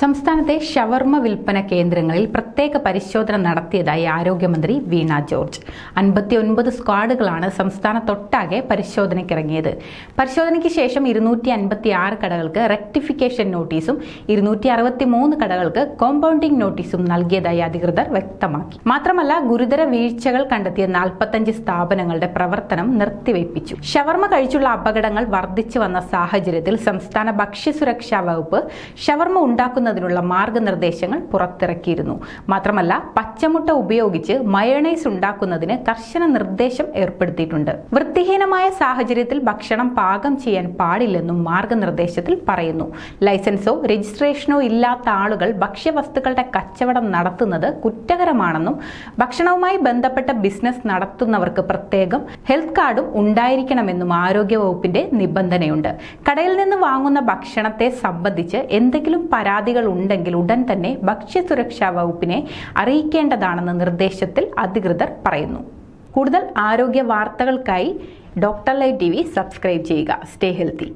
സംസ്ഥാനത്തെ ഷവർമ വിൽപ്പന കേന്ദ്രങ്ങളിൽ പ്രത്യേക പരിശോധന നടത്തിയതായി ആരോഗ്യമന്ത്രി വീണ ജോർജ്. അൻപത്തിയൊൻപത് സ്ക്വാഡുകളാണ് സംസ്ഥാനത്തൊട്ടാകെ പരിശോധനയ്ക്കിറങ്ങിയത്. പരിശോധനയ്ക്ക് ശേഷം ഇരുന്നൂറ്റി അൻപത്തി ആറ് കടകൾക്ക് റെക്ടിഫിക്കേഷൻ നോട്ടീസും ഇരുന്നൂറ്റി അറുപത്തി മൂന്ന് കടകൾക്ക് കോമ്പൗണ്ടിംഗ് നോട്ടീസും നൽകിയതായി അധികൃതർ വ്യക്തമാക്കി. മാത്രമല്ല ഗുരുതര വീഴ്ചകൾ കണ്ടെത്തിയ നാൽപ്പത്തഞ്ച് സ്ഥാപനങ്ങളുടെ പ്രവർത്തനം നിർത്തിവെപ്പിച്ചു ഷവർമ കഴിച്ചുള്ള അപകടങ്ങൾ വർദ്ധിച്ചു വന്ന സാഹചര്യത്തിൽ സംസ്ഥാന ഭക്ഷ്യസുരക്ഷാ വകുപ്പ് ഷവർമ ഉണ്ടാക്കുന്നതിനുള്ള മാർഗനിർദ്ദേശങ്ങൾ പുറത്തിറക്കിയിരുന്നു. മാത്രമല്ല പച്ചമുട്ട ഉപയോഗിച്ച് മയണൈസ് ഉണ്ടാക്കുന്നതിന് കർശന നിർദ്ദേശം ഏർപ്പെടുത്തിയിട്ടുണ്ട്. വൃത്തിഹീനമായ സാഹചര്യത്തിൽ ഭക്ഷണം പാകം ചെയ്യാൻ പാടില്ലെന്നും മാർഗനിർദ്ദേശത്തിൽ പറയുന്നു. ലൈസൻസോ രജിസ്ട്രേഷനോ ഇല്ലാത്ത ആളുകൾ ഭക്ഷ്യവസ്തുക്കളുടെ കച്ചവടം നടത്തുന്നത് കുറ്റകരമാണെന്നും ഭക്ഷണവുമായി ബന്ധപ്പെട്ട ബിസിനസ് നടത്തുന്നവർക്ക് പ്രത്യേകം ഹെൽത്ത് കാർഡും ഉണ്ടായിരിക്കണമെന്നും ആരോഗ്യവകുപ്പിന്റെ നിബന്ധനയുണ്ട്. കടയിൽ നിന്ന് വാങ്ങുന്ന ഭക്ഷണത്തെ സംബന്ധിച്ച് എന്തെങ്കിലും പരാതികൾ ഉണ്ടെങ്കിൽ ഉടൻ തന്നെ ഭക്ഷ്യസുരക്ഷാ വകുപ്പിനെ അറിയിക്കേണ്ടതാണെന്ന് നിർദ്ദേശത്തിൽ അധികൃതർ പറയുന്നു. കൂടുതൽ ആരോഗ്യ വാർത്തകൾക്കായി ഡോക്ടർ ലൈവ് ടി സബ്സ്ക്രൈബ് ചെയ്യുക. Stay healthy.